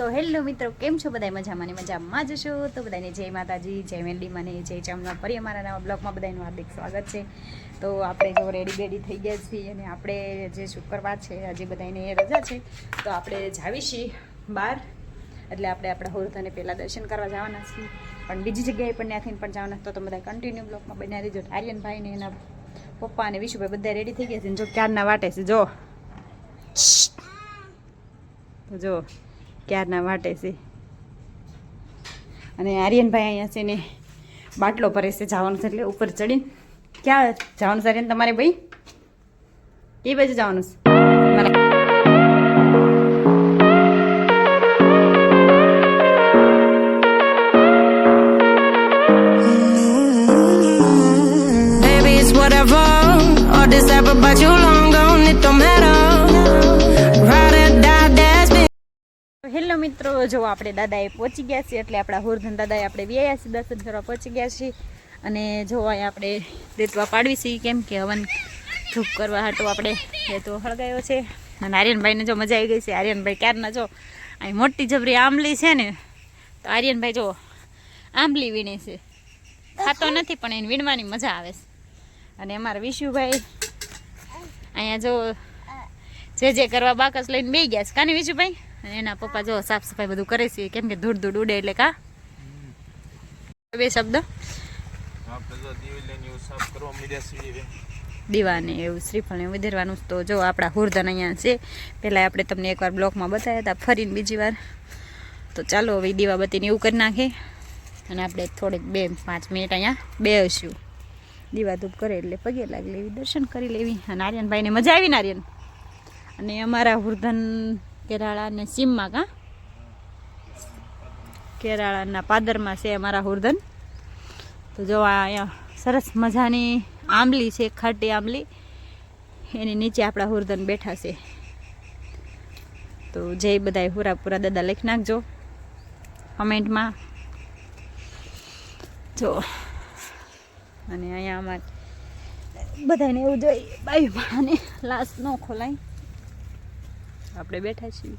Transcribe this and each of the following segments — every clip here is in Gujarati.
તો હેલો મિત્રો કેમ છો બધા મજામાં ને મજામાં જ છો. તો બધાને જય માતાજી જય મેલડી મને જય ચામના ફરી અમારા નવા બ્લોગમાં બધાનું હાર્દિક સ્વાગત છે. તો આપણે જો રેડી બેડી થઈ ગયા છીએ અને આપણે જે શુક્રવાર છે હજી બધાને રજા છે તો આપણે જાવીશી બહાર. એટલે આપણે આપણા હોરધાને પહેલાં દર્શન કરવા જવાના છીએ. પણ બીજી જગ્યાએ પણ ત્યાંથી પણ જવાના તો તમે બધા કન્ટિન્યુ બ્લોગમાં બન્યા દેજો આર્યનભાઈ ને એના પપ્પા અને વિશુભાઈ બધા રેડી થઈ ગયા છે. જો ક્યારના વાટે છે જો. તો જો. ક્યારના વાટે છે? અને આર્યનભાઈ અહીંયા છે ને બાટલો ભરે છે જવાનું છે એટલે ઉપર ચડીને. ક્યાં જવાનું છે આર્યન તમારે ભાઈ? એ બાજુ જવાનું છે? મિત્રો, જો આપણે દાદાએ પહોંચી ગયા છીએ, એટલે આપણા હોરધન દાદાએ આપણે વ્યાયા છીએ, દર્શન કરવા પહોંચી ગયા છીએ. અને જો આપણે દેતવા પાડવી છીએ કેમ કે હવન ધૂપ કરવા હાટો આપણે દેતો હળગાયો છે. અને આર્યનભાઈને જો મજા આવી ગઈ છે. આર્યનભાઈ ક્યારના જો અહીં મોટી જબરી આંબલી છે ને, તો આર્યનભાઈ જો આંબલી વીણે છે. ખાતો નથી, પણ એને વીણવાની મજા આવે છે. અને અમારા વિશુભાઈ અહીંયા જો જે જે કરવા બાકસ લઈને બે ગયા છે. કાને વિશુભાઈ? અને એના પપ્પા જો સાફ સફાઈ બધું કરે છે કેમ કે ધૂળ ધૂળ ઉડે એટલે કા? બે શબ્દ? દીવાને એવું શ્રીફળને વધારવાનું તો જો આપણા હુરધન અહીંયા છે. પહેલાં આપણે તમને એકવાર બ્લોકમાં બતાવ્યા હતા ફરીને બીજી વાર. તો ચાલો હવે દીવાબત્તીને એવું કરી નાખે. અને આપણે થોડીક બે પાંચ મિનિટ અહીંયા બેસીશું. દીવા ધૂપ કરે એટલે પગે લાગી લેવી દર્શન કરી લેવી. અને આર્યનભાઈને મજા આવી ને આર્યન અને અમારા હુરધન કેરાળા અને સીમમાં કા? કેરાળાના પાદરમાં છે અમારા હુરધન તો જો અહીંયા સરસ મજાની આંબલી છે, ખાટી આંબલી. એની નીચે આપણા હુરધન બેઠા છે. તો જય બધાય હુરા પૂરા દાદા લખી નાખજો કમેન્ટમાં. જો અને અહીંયા અમારે બધાને એવું જોઈએ બાઈ ભાણાને લાશ ન ખોલાય. આપણે બેઠા છીએ.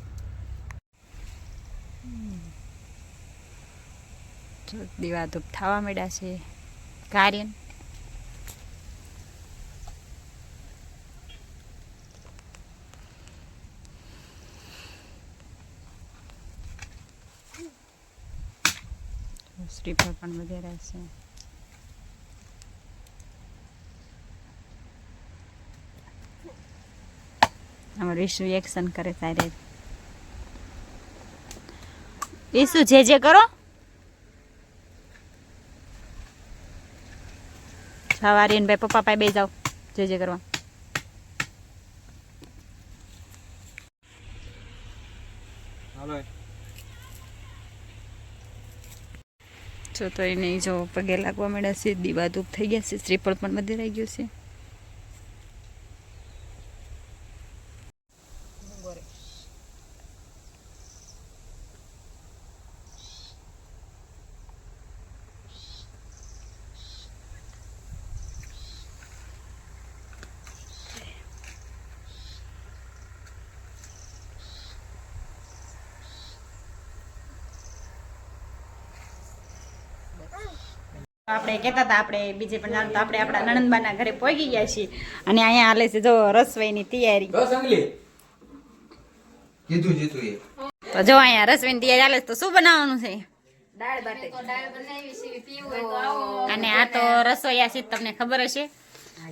દીવા ધૂપ થવા માંડ્યા છે. કાર્યન શ્રીફળ પણ વધારે છે. અમારું ઈસુ એક્શન કરે તારે. ઈસુ જે જે કરો. સવારે ભાઈ પપ્પા પાસે બે જાઓ જે જે કરવા. જો તો એને જો પગે લાગવા મળ્યા છે દીવા ધૂપ થઈ ગયા છે શ્રીફળ પણ વધી રહી ગયું છે. આપણે કહેતા હતા આપણે બીજે પણ જાણતા આપણે આપણા નણંદબાના ઘરે પહોંચી ગયા છીએ. અને અહીંયા હાલે છે જો રસોઈની તૈયારી. જીતું એ. તો જો અહીંયા રસોઈની તૈયારી હાલે તો શું બનાવવાનું છે? અને આ તો રસોઈયા છે તમને ખબર હશે.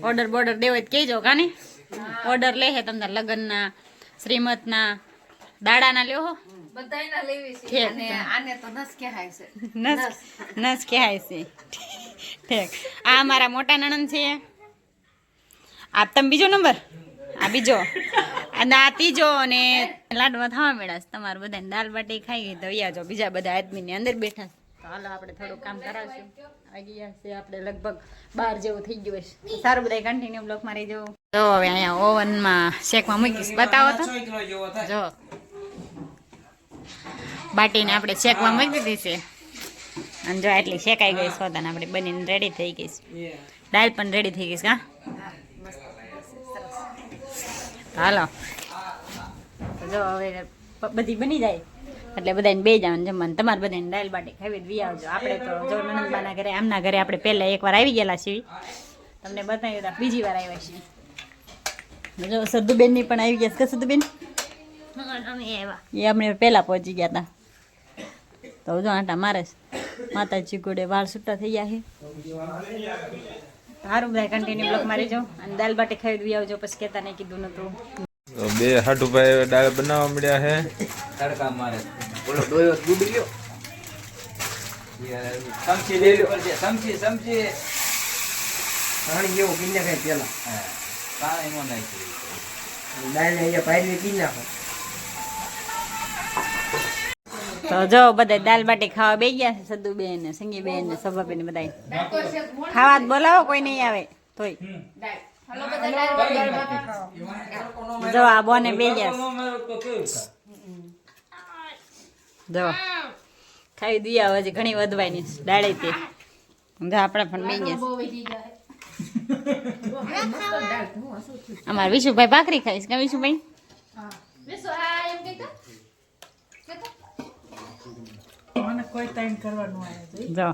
ઓર્ડર બોર્ડર દેવો હોય તો કહેજો કાને? ઓર્ડર લે છે તમને લગ્નના શ્રીમતના દાડાના લ્યો બધાયના લેવી છે. અને આને તો નસ કહેવાય છે. નસ નસ. કહેવાય છે. ઠીક. આ મારા મોટા નણંદ છે. આ તમે બીજો નંબર? આ બીજો. અને આ ત્રીજો અને લાડવા થવા મેળા છે. તમારે બધાને દાલ બાટી ખાઈ ગઈ તો અહીંયા જો બીજા બધા આદમીની અંદર બેઠા તો હાલો આપણે થોડું કામ કરાવશું. આવી ગયા છે આપણે લગભગ બાર જેવું થઈ ગયું છે સારું બધા કન્ટિન્યુ બ્લોક મારી જવું તો હવે અહીંયા ઓવનમાં શેકમાં મૂકીશ. બતાવો તો. જો. બાટીને આપણે શેકવા મૂકી દીધી છે. અને જો આટલી શેકાઈ ગઈ સોદાને આપણે બનીને રેડી થઈ ગઈ છે. દાળ પણ રેડી થઈ ગઈ છે કા હાલો. જો હવે બધી બની જાય. એટલે બધાને બે જવાનું જમવાનું. તમારે બધાને દાલ બાટી ખાવી વી આવજો આપણે તો જો નંદબાના ઘરે આમના ઘરે આપણે પહેલાં એકવાર આવી ગયેલા છીએ. તમને બતાવ્યું હતા બીજી વાર આવ્યા છીએ. જો સરદુબેનની પણ આવી ગયા છે કે સરદુબેન એ આપણે પહેલાં પહોંચી ગયા હતા. તો જો આટા મારે માતાજી ગોડે વાળ છૂટા થઈ ગયા છે. સારું ભાઈ કન્ટિન્યુ બ્લોક મારી જાઓ અને દાલ બાટી ખાઈ દઈ આવજો પછી કહેતા નહીં કીધું નતું. બે હાટુ ભાઈ દાળ બનાવવા મળ્યા છે. તડકા મારે. બોલો ડોયો ડૂબી ગયો. સમજી લઈ લ્યો સમજી સમજી પાણી જેવું પી નાખાય પેલા. હા પાણી નો નાખી. દાળ અહીંયા પાયલી પી નાખો. તો જો બધા દાલ બાટી ખાવા બે ગયા છે સદુબેન ને સંગીબેન ને સભાબેન ને બધા ખાવા બોલાવો, કોઈ નહીં આવે, તોય. જો આ બોને બે ગયા. જો, ખાઈ દિયા હજી ઘણી વધવાની દાળે તે. જો આપણે પણ બે ગયા અમારે વિશુભાઈ ભાખરી ખાઈશ કે વિશુભાઈ? જો.